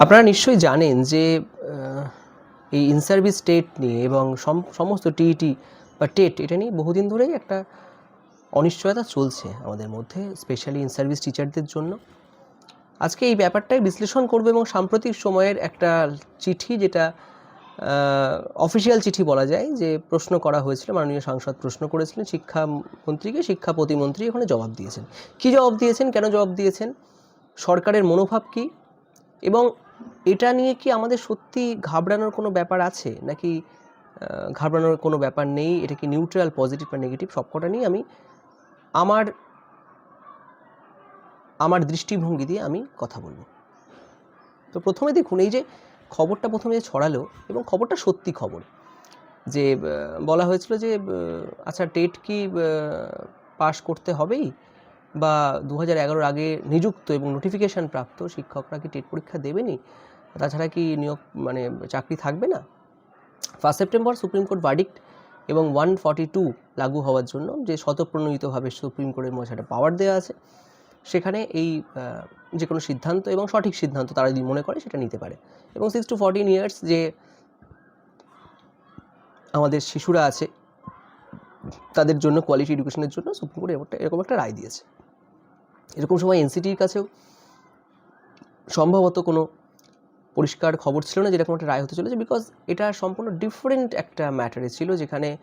আপনারা নিশ্চয়ই জানেন যে এই ইনসার্ভিস টেট নিয়ে এবং সম- সমস্ত টিইটি বা টেট, এটা নিয়ে বহুদিন ধরেই একটা অনিশ্চয়তা চলছে আমাদের মধ্যে, স্পেশালি ইনসার্ভিস টিচারদের জন্য। আজকে এই ব্যাপারটাই বিশ্লেষণ করব এবং সাম্প্রতিক সময়ের একটা চিঠি যেটা অফিসিয়াল চিঠি বলা যায়, যে প্রশ্ন করা হয়েছিল, মাননীয় সাংসদ প্রশ্ন করেছিলেন শিক্ষামন্ত্রীকে শিক্ষা প্রতিমন্ত্রী ওখানে জবাব দিয়েছেন। কী জবাব দিয়েছেন? কেন জবাব দিয়েছেন? সরকারের মনোভাব কী? এবং এটা নিয়ে কি আমাদের সত্যি ঘাবড়ানোর কোনো ব্যাপার আছে? নাকি ঘাবড়ানোর কোনো ব্যাপার নেই? এটা কি নিউট্রাল পজিটিভ বা নেগেটিভ সবকটা নিয়ে আমি আমার আমার দৃষ্টিভঙ্গি দিয়ে আমি কথা বলব। তো প্রথমে দেখুন, এই যে খবরটা প্রথমে যে ছড়ালো এবং খবরটা সত্যি খবর, যে বলা হয়েছিল যে আচ্ছা টেট কি পাশ করতে হবেই? বা দু হাজার আগে নিযুক্ত এবং নোটিফিকেশান প্রাপ্ত শিক্ষকরা কি টেট পরীক্ষা দেবেনি তাছাড়া কি নিয়োগ মানে চাকরি থাকবে না? First September supreme court verdict এবং ওয়ান ফর্টি টু লাগু হওয়ার জন্য যে শতপ্রণোদিতভাবে সুপ্রিম কোর্টের মধ্যে পাওয়ার দেওয়া আছে, সেখানে এই যে কোনো সিদ্ধান্ত এবং সঠিক সিদ্ধান্ত তারা যদি মনে করে সেটা নিতে পারে। এবং সিক্স টু ফোরটিন ইয়ার্স যে আমাদের শিশুরা আছে, তাদের জন্য কোয়ালিটি এডুকেশনের জন্য সুপ্রিম কোর্ট এরকম একটা রায় দিয়েছে। এরকম সময় এনসিটির কাছেও সম্ভবত কোনো পরিষ্কার খবর ছিল না যেরকম একটা রায় হতে চলেছে বিকজ এটা সম্পূর্ণ ডিফারেন্ট একটা ম্যাটারে ছিল যেখানে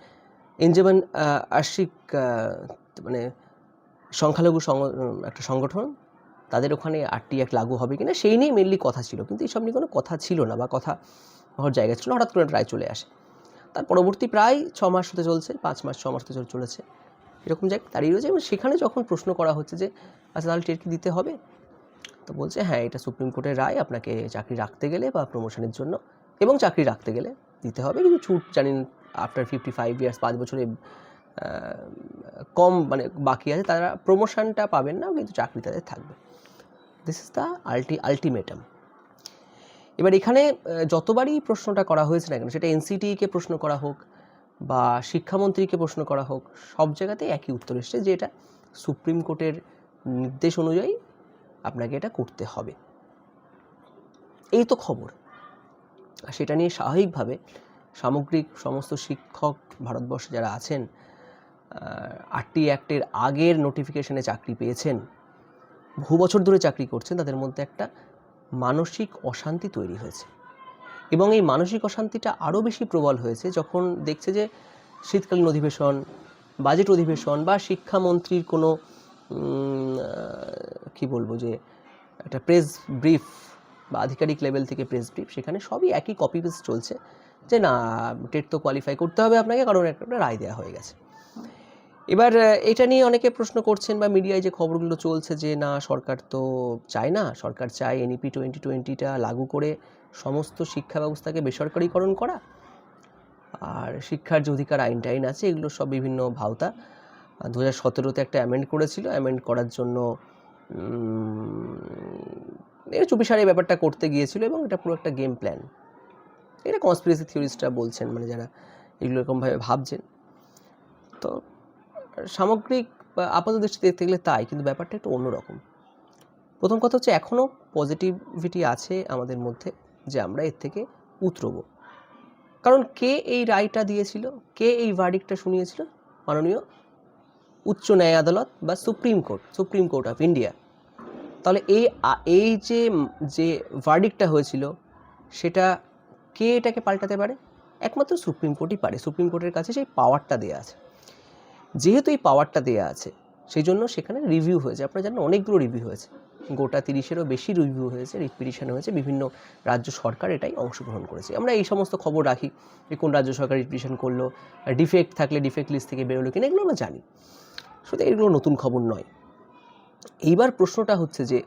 এনজেমান আশিক মানে সংখ্যালঘু একটা সংগঠন, তাদের ওখানে আরটি এক লাগু হবে কিনা সেই নিয়ে মেনলি কথা ছিল। কিন্তু এইসব নিয়ে কোনো কথা ছিল না বা কথা হওয়ার জায়গা ছিল হঠাৎ করে রায় চলে আসে। তার পরবর্তী প্রায় ছ মাস হতে চলছে, পাঁচ মাস, ছ মাস হতে চল- চলেছে। এরকম জায়গায় দাঁড়িয়ে রয়েছে এবং সেখানে যখন প্রশ্ন করা হচ্ছে যে আচ্ছা তাহলে টেট কি দিতে হবে? তো বলছে হ্যাঁ এটা সুপ্রিম কোর্টের রায়, আপনাকে চাকরি রাখতে গেলে বা প্রমোশনের জন্য এবং চাকরি রাখতে গেলে দিতে হবে। কিন্তু ছুট জানেন আফটার ফিফটি ফাইভ ইয়ার্স পাঁচ বছরে কম মানে বাকি আছে, তারা প্রমোশনটা পাবেন না, কিন্তু চাকরি তাদের থাকবে। This is the ulti ultimatum এবার এখানে যতবারই প্রশ্নটা করা হয়েছে না কেন, সেটা এনসিটিকে প্রশ্ন করা হোক বা শিক্ষামন্ত্রীকে প্রশ্ন করা হোক, সব জায়গাতেই একই উত্তর এসছে যে এটা সুপ্রিম কোর্টের নির্দেশ অনুযায়ী আপনাকে এটা করতে হবে। এই তো খবর। আর সেটা নিয়ে স্বাভাবিকভাবে সামগ্রিক সমস্ত শিক্ষক ভারতবর্ষে যারা আছেন আটটি অ্যাক্টের আগের নোটিফিকেশনে চাকরি পেয়েছেন, বহু বছর ধরে চাকরি করছেন, তাদের মধ্যে একটা মানসিক অশান্তি তৈরি হয়েছে। এবং এই মানসিক অশান্তিটা আরও বেশি প্রবল হয়েছে যখন দেখছে যে শীতকালীন অধিবেশন বাজেট অধিবেশন বা শিক্ষামন্ত্রীর কোনো কি বলব যে, একটা প্রেস ব্রিফ বা আধিকারিক লেভেল থেকে প্রেস ব্রিফ সেখানে সবই একই কপি পেস্ট চলছে যে না টেট তো কোয়ালিফাই করতে হবে আপনাকে কারণ একটা রায় দেওয়া হয়ে গেছে। এবার এটা নিয়ে অনেকে প্রশ্ন করছেন বা মিডিয়ায় যে খবরগুলো চলছে যে, না, সরকার তো চায় না, সরকার চায় এনইপি টোয়েন্টি টোয়েন্টিটা লাগু করে সমস্ত শিক্ষা ব্যবস্থাকে বেসরকারিকরণ করা। আর শিক্ষার যে অধিকার, আইন টাইন আছে, এগুলো সব বিভিন্ন ভাওতা। দু হাজার সতেরোতে একটা অ্যামেন্ড করেছিল অ্যামেন্ড করার জন্য এটা চুপিসারে ব্যাপারটা করতে গিয়েছিল এবং এটা পুরো একটা গেম প্ল্যান এটা কনস্পিরেসি থিওরিস্টরা বলছেন মানে যারা এগুলো এরকমভাবে ভাবছেন। তো সামগ্রিক আপাত দৃষ্টি দেখতে গেলে তাই, কিন্তু ব্যাপারটা একটু অন্যরকম। প্রথম কথা হচ্ছে এখনও পজিটিভিটি আছে আমাদের মধ্যে যে আমরা এর থেকে উতরবো। কারণ কে এই রায়টা দিয়েছিল, কে এই ভার্ডিকটা শুনিয়েছিল? মাননীয় উচ্চ ন্যায় আদালত বা Supreme Court Supreme Court of India. তাহলে এই এই যে যে ভার্ডিকটা হয়েছিল, সেটা কে এটাকে পাল্টাতে পারে? একমাত্র সুপ্রিম কোর্টই পারে। সুপ্রিম কোর্টের কাছে সেই পাওয়ারটা দেওয়া আছে। যেহেতু এই পাওয়ারটা দেওয়া আছে সেই জন্য সেখানে রিভিউ হয়েছে। আপনারা জানেন অনেকগুলো রিভিউ হয়েছে। গোটা তিরিশেরও বেশি রিভিউ হয়েছে রিপিটিশন হয়েছে, বিভিন্ন রাজ্য সরকার এটাই অংশগ্রহণ করেছে। আমরা এই সমস্ত খবর রাখি যে কোন রাজ্য সরকার রিপিটিশন করল ডিফেক্ট থাকলে ডিফেক্ট লিস্ট থেকে বেরোলো কিনা, এগুলো আমরা জানি। শুধু এগুলো নতুন খবর নয়। এইবার প্রশ্নটা হচ্ছে যে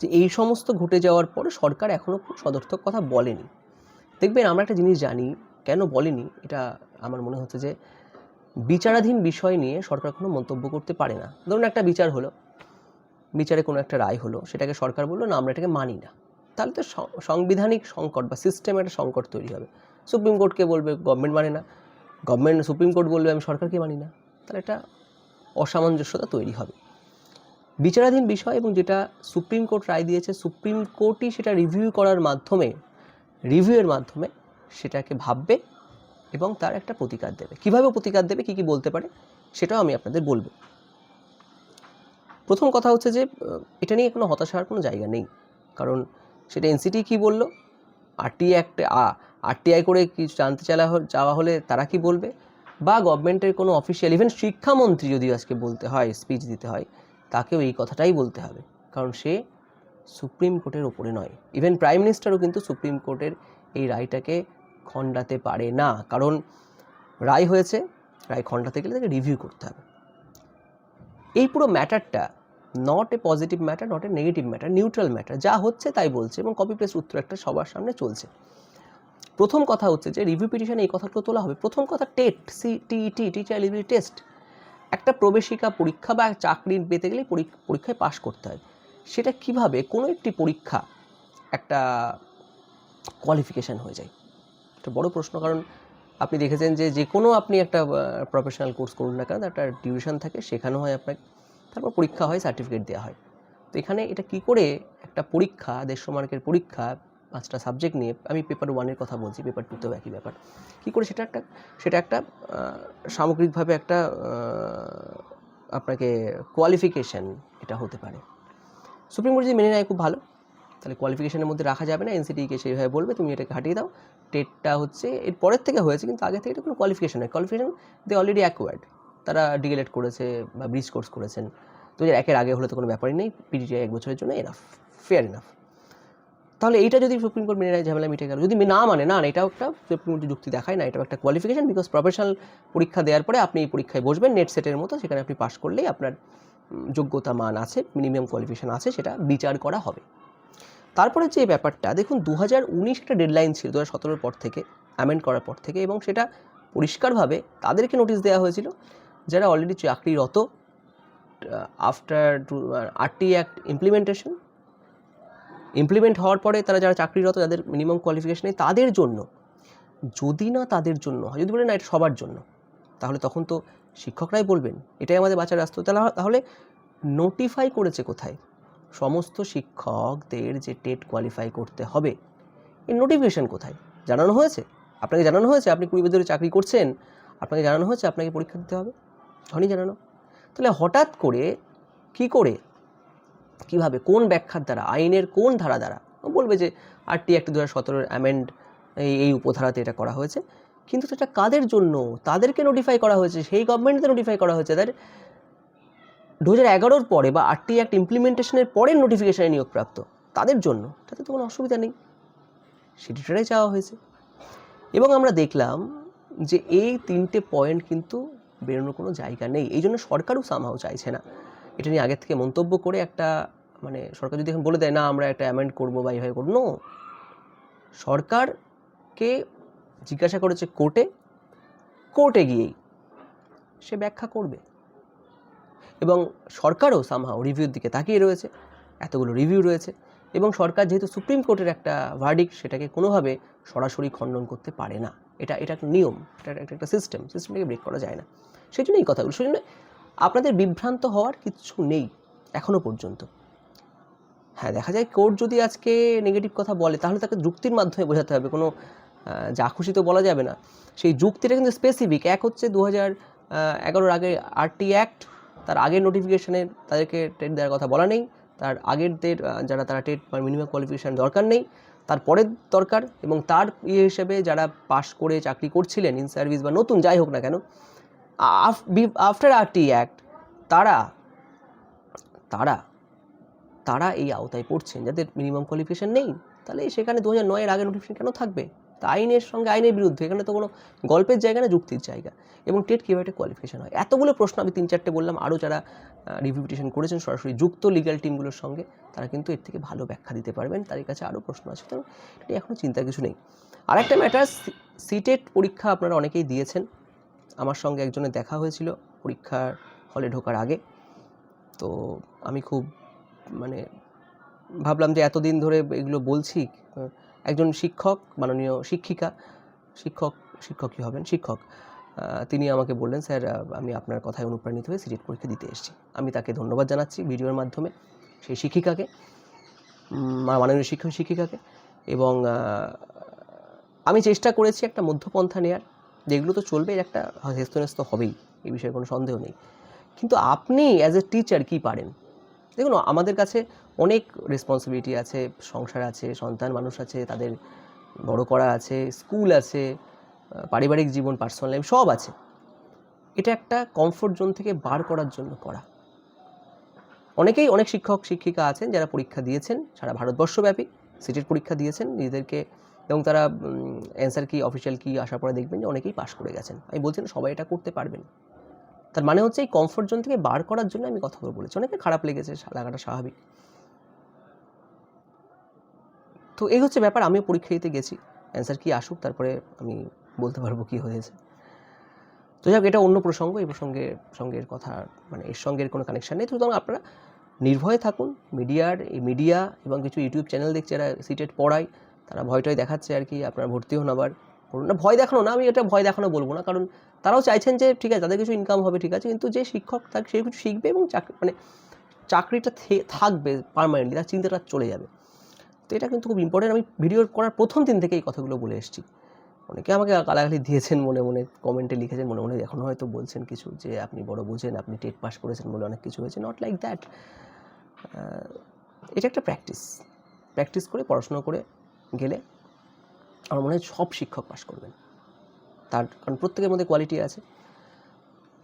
যে এই সমস্ত ঘটে যাওয়ার পরে সরকার এখনও সদর্থক কথা বলেনি। দেখবেন আমরা একটা জিনিস জানি, কেন বলেনি? এটা আমার মনে হচ্ছে যে বিচারাধীন বিষয় নিয়ে সরকার কোনো মন্তব্য করতে পারে না। ধরুন একটা বিচার হলো, বিচারে কোনো একটা রায় হলো, সেটাকে সরকার বলল, না, আমরা এটাকে মানি না। তাহলে তো সাংবিধানিক সংকট বা সিস্টেমে একটা সংকট তৈরি হবে। সুপ্রিম কোর্টকে বলবে গভর্নমেন্ট মানে না। গভর্নমেন্ট সুপ্রিম কোর্ট বলবে, আমি সরকারকে মানি না। তাহলে একটা অসামঞ্জস্যতা তৈরি হবে। বিচারাধীন বিষয় এবং যেটা সুপ্রিম কোর্ট রায় দিয়েছে সুপ্রিম কোর্টই সেটা রিভিউ করার মাধ্যমে রিভিউয়ের মাধ্যমে সেটাকে ভাববে এবং তার একটা প্রতিকার দেবে। কীভাবে প্রতিকার দেবে, কী কী বলতে পারে, সেটাও আমি আপনাদের বলব। প্রথম কথা হচ্ছে যে এটা নিয়ে কোনো হতাশার কোনো জায়গা নেই। কারণ সেটা এনসিটি কি বলল? আরটি অ্যাক্ট আরটিআই করে কিছু জানতে চালা চাওয়া হলে তারা কি বলবে? বা গভর্নমেন্টের কোনো অফিসিয়াল, ইভেন শিক্ষামন্ত্রী যদি আজকে বলতে হয়, স্পিচ দিতে হয়, তাকেও এই কথাটাই বলতে হবে। কারণ সে সুপ্রিম কোর্টের ওপরে নয়। ইভেন প্রাইম মিনিস্টারও কিন্তু সুপ্রিম কোর্টের এই রায়টাকে খণ্ডাতে পারে না। কারণ রায় হয়েছে, রায় খণ্ডাতে গেলে তাকে রিভিউ করতে হবে। এই পুরো ম্যাটারটা not a positive matter not a negative matter neutral matter যা হচ্ছে তাই বলছে এবং কপি পেস্ট উত্তর একটা সবার সামনে চলছে। প্রথম কথা হচ্ছে যে রিভিউ পিটিশনে এই কথাগুলো তোলা হবে। প্রথম কথা TET C TET teacher eligibility test একটা প্রবেশিকা পরীক্ষা বা চাকরি পেতে গেলে পরীক- পরীক্ষায় পাশ করতে হয়। সেটা কীভাবে কোনো একটি পরীক্ষা একটা কোয়ালিফিকেশান হয়ে যায়। একটা বড় প্রশ্ন, কারণ আপনি দেখেছেন যে যে কোনো আপনি একটা প্রফেশনাল কোর্স করুন না কেন, একটা ডিউরেশন থাকে শেখানো হয় আপনাকে, তারপর পরীক্ষা হয় সার্টিফিকেট দেওয়া হয়। তো এখানে এটা কি করে একটা পরীক্ষা, দেড়শো মার্কের পরীক্ষা, পাঁচটা সাবজেক্ট নিয়ে, আমি পেপার ওয়ানের কথা বলছি পেপার টুতেও একই ব্যাপার, কী করে সেটা একটা সেটা একটা সামগ্রিকভাবে একটা আপনাকে কোয়ালিফিকেশন এটা হতে পারে। সুপ্রিম কোর্ট যদি মেনে নেয়, খুব ভালো। তাহলে কোয়ালিফিকেশনের মধ্যে রাখা যাবে না এনসিটিকে সেইভাবে বলবে, তুমি এটাকে হাটিয়ে দাও। টেটটা হচ্ছে, এর পরের থেকে হয়েছে, কিন্তু আগে থেকে এটা কোনো কোয়ালিফিকেশন নয়। কোয়ালিফিকেশন দে অলরেডি অ্যাকোয়ার্ড তারা ডিএলএড করেছে বা ব্রিজ কোর্স করেছেন। দু হাজার একের আগে হলে তো কোনো ব্যাপারই নেই পিডিটিআই এক বছরের জন্য এনাফ ফেয়ার এনাফ তাহলে এইটা যদি সুপ্রিম কোর্ট মেনে নেয়, ঝামেলা মিটে গেল। যদি না মানে না এটাও একটা সুপ্রিম কোর্ট যুক্তি দেখায় না, এটাও একটা কোয়ালিফিকেশন বিকজ প্রফেশনাল পরীক্ষা দেওয়ার পরে আপনি এই পরীক্ষায় বসবেন নেট সেটের মতো, সেখানে আপনি পাশ করলেই আপনার যোগ্যতা মান আছে মিনিমাম কোয়ালিফিকেশন আছে, সেটা বিচার করা হবে। তারপরে যে ব্যাপারটা, দেখুন দু হাজার উনিশ একটা ডেডলাইন ছিল দু হাজার পর থেকে অ্যামেন্ড করার পর থেকে, এবং সেটা পরিষ্কারভাবে তাদেরকে নোটিশ দেওয়া হয়েছিল, যারা অলরেডি চাকরিরত after RT act implementation implement হওয়ার পরে তারা যারা চাকরিরত, যাদের মিনিমাম কোয়ালিফিকেশন নেই, তাদের জন্য, যদি না তাদের জন্য হয় যদি বলে না এটা সবার জন্য, তাহলে তখন তো শিক্ষকরাই বলবেন, এটাই আমাদের বাঁচার রাস্তা। তাহলে নোটিফাই করেছে কোথায়? সমস্ত শিক্ষকদের যে টেট কোয়ালিফাই করতে হবে, এর নোটিফিকেশন কোথায়? জানানো হয়েছে? আপনাকে জানানো হয়েছে আপনি কুড়ি বছর চাকরি করছেন, আপনাকে জানানো হয়েছে আপনাকে পরীক্ষা দিতে হবে? হয়নি জানানো। তাহলে হঠাৎ করে কি করে? কীভাবে? কোন ব্যাখ্যার দ্বারা? আইনের কোন ধারা দ্বারা? বলবে যে আরটি একটা দু হাজার সতেরোর অ্যামেন্ড এই এই উপধারাতে এটা করা হয়েছে। কিন্তু সেটা কাদের জন্য? তাদেরকে নোটিফাই করা হয়েছে, সেই গভর্নমেন্টকে নোটিফাই করা হয়েছে। তাদের দু হাজার এগারোর পরে বা আরটি অ্যাক্ট ইমপ্লিমেন্টেশনের পরের নোটিফিকেশানে নিয়োগপ্রাপ্ত, তাদের জন্য তাতে তো কোনো অসুবিধা নেই। সেটাই চাওয়া হয়েছে। এবং আমরা দেখলাম যে এই তিনটে পয়েন্ট কিন্তু বেরোনোর কোনো জায়গা নেই। এই জন্য সরকারও সামহাও চাইছে না। এটা নিয়ে আগের থেকে মন্তব্য করে একটা মানে সরকার যদি এখন বলে দেয়, না, আমরা একটা অ্যামেন্ড করব বা এইভাবে করব। সরকারকে জিজ্ঞাসা করেছে কোর্টে কোর্টে গিয়েই সে ব্যাখ্যা করবে। এবং সরকারও সামহাও রিভিউর দিকে তাকিয়ে রয়েছে, এতগুলো রিভিউ রয়েছে এবং সরকার যেহেতু সুপ্রিম কোর্টের একটা ভার্ডিক সেটাকে কোনোভাবে সরাসরি খণ্ডন করতে পারে না। এটা এটা একটা নিয়ম, এটা একটা একটা সিস্টেম সিস্টেমটাকে ব্রেক করা যায় না। সেই জন্য এই কথাগুলো সেই জন্য আপনাদের বিভ্রান্ত হওয়ার কিছু নেই এখনও পর্যন্ত। হ্যাঁ দেখা যায় কোর্ট যদি আজকে নেগেটিভ কথা বলে, তাহলে তাকে যুক্তির মাধ্যমে বোঝাতে হবে। কোনো যা খুশি তো বলা যাবে না। সেই যুক্তিটা কিন্তু স্পেসিফিক এক হচ্ছে দু হাজার এগারোর আগে আরটি অ্যাক্ট তার আগের নোটিফিকেশনে তাদেরকে টেট দেওয়ার কথা বলা নেই। তার আহ, যারা তারা টেট বা মিনিমাম কোয়ালিফিকেশান দরকার নেই। তার পরের দরকার এবং তার ইয়ে হিসেবে যারা পাশ করে চাকরি করছিলেন ইন সার্ভিস বা নতুন যাই হোক না কেন আফটার আরটি অ্যাক্ট তারা তারা তারা এই আওতায় পড়ছেন। যাদের মিনিমাম কোয়ালিফিকেশন নেই তাহলে সেখানে দু হাজার নয়ের আগে নোটিফিকেশন কেন থাকবে? আইনের সঙ্গে আইনের বিরুদ্ধে, এখানে তো কোনো গল্পের জায়গা না, যুক্তির জায়গা। এবং টেট কীভাবে একটা কোয়ালিফিকেশন হয়? এতগুলো প্রশ্ন আমি তিন চারটে বললাম, আরও যারা রিভিউটেশন করেছেন, সরাসরি যুক্ত লিগ্যাল টিমগুলোর সঙ্গে, তারা কিন্তু এর থেকে ভালো ব্যাখ্যা দিতে পারবেন, তাদের কাছে আরও প্রশ্ন আছে। তো এটা এখনও চিন্তার কিছু নেই। আর একটা ম্যাটার সিটেট পরীক্ষা আপনারা অনেকেই দিয়েছেন। আমার সঙ্গে একজনের দেখা হয়েছিল পরীক্ষার হলে ঢোকার আগে। তো আমি খুব মানে ভাবলাম যে এতদিন ধরে এগুলো বলছি একজন শিক্ষক, মাননীয় শিক্ষিকা, শিক্ষক শিক্ষকই হবেন? শিক্ষক। তিনি আমাকে বললেন, স্যার আমি আপনার কথায় অনুপ্রাণিত হয়ে সিটেট পরীক্ষা দিতে এসেছি। আমি তাকে ধন্যবাদ জানাচ্ছি ভিডিওর মাধ্যমে, সেই শিক্ষিকাকে মাননীয় শিক্ষক শিক্ষিকাকে। এবং আমি চেষ্টা করেছি একটা মধ্যপন্থা নেওয়ার যেগুলো তো চলবে একটা হেস্তনেস্ত হবেই এই বিষয়ে কোনো সন্দেহ নেই। কিন্তু আপনি অ্যাজ এ টিচার কি পারেন? দেখুন, আমাদের কাছে অনেক রেসপন্সিবিলিটি আছে, সংসার আছে, সন্তান মানুষ আছে, তাদের বড় করা আছে স্কুল আছে পারিবারিক জীবন পার্সোনাল লাইফ সব আছে। এটা একটা কমফোর্ট জোন থেকে বার করার জন্য করা। অনেকেই অনেক শিক্ষক, শিক্ষিকা আছেন যারা পরীক্ষা দিয়েছেন সারা ভারতবর্ষব্যাপী, সিটের পরীক্ষা দিয়েছেন নিজেদেরকে এবং তারা অ্যান্সার কি অফিসিয়াল কি আসার পরে দেখবেন যে অনেকেই পাশ করে গেছেন। আমি বলছি না সবাই এটা করতে পারবেন। তার মানে হচ্ছে এই কমফোর্ট জোন থেকে বার করার জন্য আমি কথাগুলো বলেছি। অনেকে খারাপ লেগেছে, লাগাটা স্বাভাবিক। তো এই হচ্ছে ব্যাপার, আমিও পরীক্ষা দিতে গেছি। অ্যান্সার কি আসুক, তারপরে আমি বলতে পারব কি হয়েছে। তো যাক, এটা অন্য প্রসঙ্গ, এই প্রসঙ্গে সঙ্গে কথা মানে এর সঙ্গে কোনো কানেকশান নেই। সুতরাং আপনারা নির্ভয়ে থাকুন, মিডিয়ার, এই মিডিয়া এবং কিছু ইউটিউব চ্যানেল দেখছে, যারা সিটেট পড়ায়, তারা ভয়টয় দেখাচ্ছে আর কি, আপনারা ভর্তি হন আবার। করুন না, ভয় দেখানো না, আমি এটা ভয় দেখানো বলব না, কারণ তারাও চাইছেন যে, ঠিক আছে, তাদের কিছু ইনকাম হবে, ঠিক আছে। কিন্তু যে শিক্ষক তাকে সে কিছু শিখবে এবং চাকরি মানে চাকরিটা থাকবে পারমানেন্টলি তার চিন্তাটা চলে যাবে। তো এটা কিন্তু খুব ইম্পর্টেন্ট আমি ভিডিও করার প্রথম দিন থেকে এই কথাগুলো বলে এসেছি। অনেকে আমাকে গালাগালি দিয়েছেন মনে মনে কমেন্টে লিখেছেন মনে মনে, এখন হয়তো বলছেন কিছু যে আপনি বড় বোঝেন, আপনি টেট পাস করেছেন বলে অনেক কিছু হয়েছে। নট লাইক দ্যাট এটা একটা প্র্যাকটিস প্র্যাকটিস করে, পড়াশোনা করে গেলে আমার মনে হয় সব শিক্ষক পাস করবেন। তার, কারণ প্রত্যেকের মধ্যে কোয়ালিটি আছে।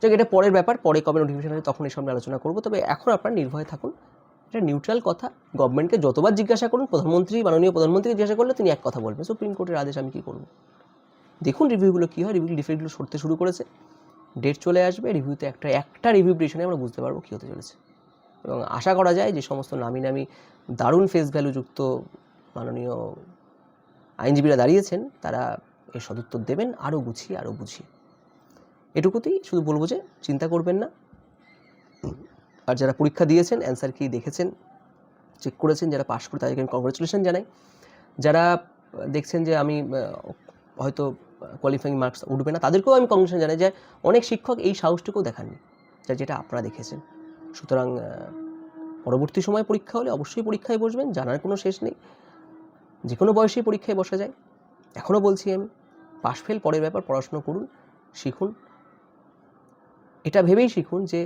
যাক, এটা পরের ব্যাপার, পরে কবে নোটিফিকেশন আছে তখন এই সামনে আলোচনা করব। তবে এখন আপনারা নির্ভয়ে থাকুন। এটা নিউট্রাল কথা। গভর্নমেন্টকে যতবার জিজ্ঞাসা করুন, প্রধানমন্ত্রী, মাননীয় প্রধানমন্ত্রী জিজ্ঞাসা করলে তিনি এক কথা বলবেন। সুপ্রিম কোর্টের আদেশ আমি কী করব? দেখুন রিভিউগুলো কী হয়। রিভিউ ডিফেক্টগুলো সরতে শুরু করেছে। ডেট চলে আসবে। রিভিউতে একটা একটা রিভিউ পিছনে আমরা বুঝতে পারব কী হতে চলেছে। এবং আশা করা যায় যে সমস্ত নামি নামি দারুণ ফেস ভ্যালুযুক্ত মাননীয় আইনজীবীরা দাঁড়িয়েছেন, তারা এর সদুত্তর দেবেন আরও গুছিয়ে আরও বুঝিয়ে। এটুকুতেই শুধু বলব যে, চিন্তা করবেন না। আর যারা পরীক্ষা দিয়েছেন অ্যান্সার কি দেখেছেন চেক করেছেন, যারা পাশ করে তাদেরকে আমি কংগ্রেচুলেশন জানাই। যারা দেখছেন যে আমি হয়তো কোয়ালিফাইং মার্কস উঠবে না, তাদেরকেও আমি কংগ্রেচুলেশন জানাই যে অনেক শিক্ষক এই সাহসটুকুও দেখাননি, যা যেটা আপনারা দেখেছেন। সুতরাং পরবর্তী সময় পরীক্ষা হলে অবশ্যই পরীক্ষায় বসবেন, জানার কোনো শেষ নেই। যে কোনো বয়সেই পরীক্ষায় বসা যায়। এখনও বলছি আমি পাশ ফেল পরের ব্যাপার, পড়াশুনো করুন, শিখুন। এটা ভেবেই শিখুন যে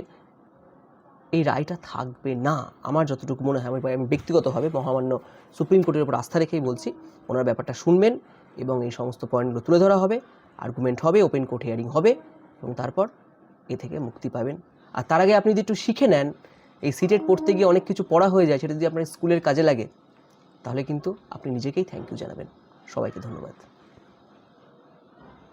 এই রায়টা থাকবে না। আমার যতটুকু মনে হয় আমি ব্যক্তিগতভাবে মহামান্য সুপ্রিম কোর্টের উপর আস্থা রেখেই বলছি, ওনার ব্যাপারটা শুনবেন এবং এই সমস্ত পয়েন্টগুলো তুলে ধরা হবে আর্গুমেন্ট হবে ওপেন কোর্ট হিয়ারিং হবে এবং তারপর এ থেকে মুক্তি পাবেন। আর তার আগে আপনি যদি একটু শিখে নেন, এই সিটেট পড়তে গিয়ে অনেক কিছু পড়া হয়ে যায়, সেটা যদি আপনার স্কুলের কাজে লাগে, তাহলে কিন্তু আপনি নিজেকেই থ্যাংক ইউ জানাবেন। সবাইকে ধন্যবাদ।